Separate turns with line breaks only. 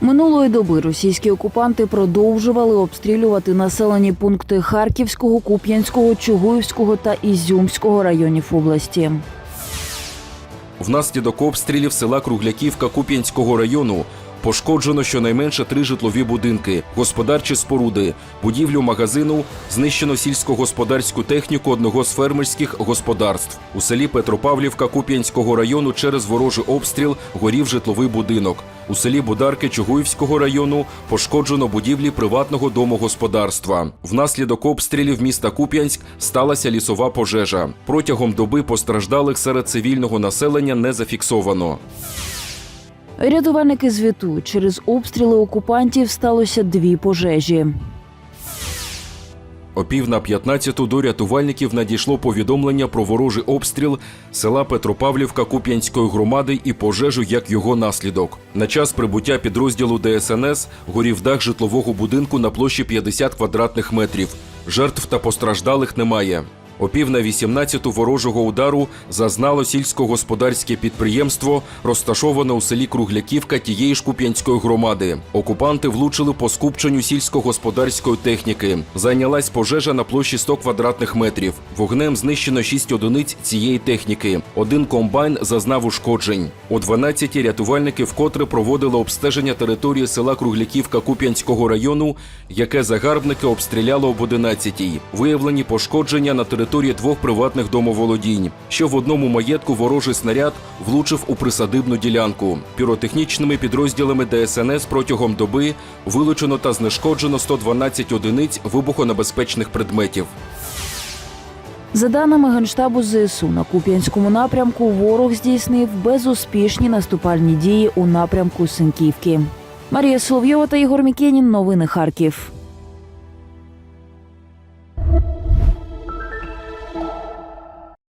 Минулої доби російські окупанти продовжували обстрілювати населені пункти Харківського, Куп'янського, Чугуївського та Ізюмського районів області.
Внаслідок обстрілів села Кругляківка Куп'янського району пошкоджено щонайменше три житлові будинки, господарчі споруди, будівлю магазину, знищено сільськогосподарську техніку одного з фермерських господарств. У селі Петропавлівка Куп'янського району через ворожий обстріл горів житловий будинок. У селі Бударки Чугуївського району пошкоджено будівлі приватного домогосподарства. Внаслідок обстрілів міста Куп'янськ сталася лісова пожежа. Протягом доби постраждалих серед цивільного населення не зафіксовано.
Рятувальники звітують, через обстріли окупантів сталося дві пожежі.
О пів на 15 до рятувальників надійшло повідомлення про ворожий обстріл села Петропавлівка Куп'янської громади і пожежу як його наслідок. На час прибуття підрозділу ДСНС горів дах житлового будинку на площі 50 квадратних метрів. Жертв та постраждалих немає. О пів на 18 ворожого удару зазнало сільськогосподарське підприємство, розташоване у селі Кругляківка тієї ж Куп'янської громади. Окупанти влучили по скупченню сільськогосподарської техніки. Зайнялась пожежа на площі 100 квадратних метрів. Вогнем знищено 6 одиниць цієї техніки. Один комбайн зазнав ушкоджень. О 12 рятувальники вкотре проводили обстеження території села Кругляківка Куп'янського району, яке загарбники обстріляли об 11 Виявлені пошкодження на території двох приватних домоволодінь. Ще в одному маєтку ворожий снаряд влучив у присадибну ділянку. Піротехнічними підрозділами ДСНС протягом доби вилучено та знешкоджено 112 одиниць вибухонебезпечних предметів.
За даними Генштабу ЗСУ, на Куп'янському напрямку ворог здійснив безуспішні наступальні дії у напрямку Синківки. Марія Соловйова та Ігор Мікенін. Новини Харків. Thank you.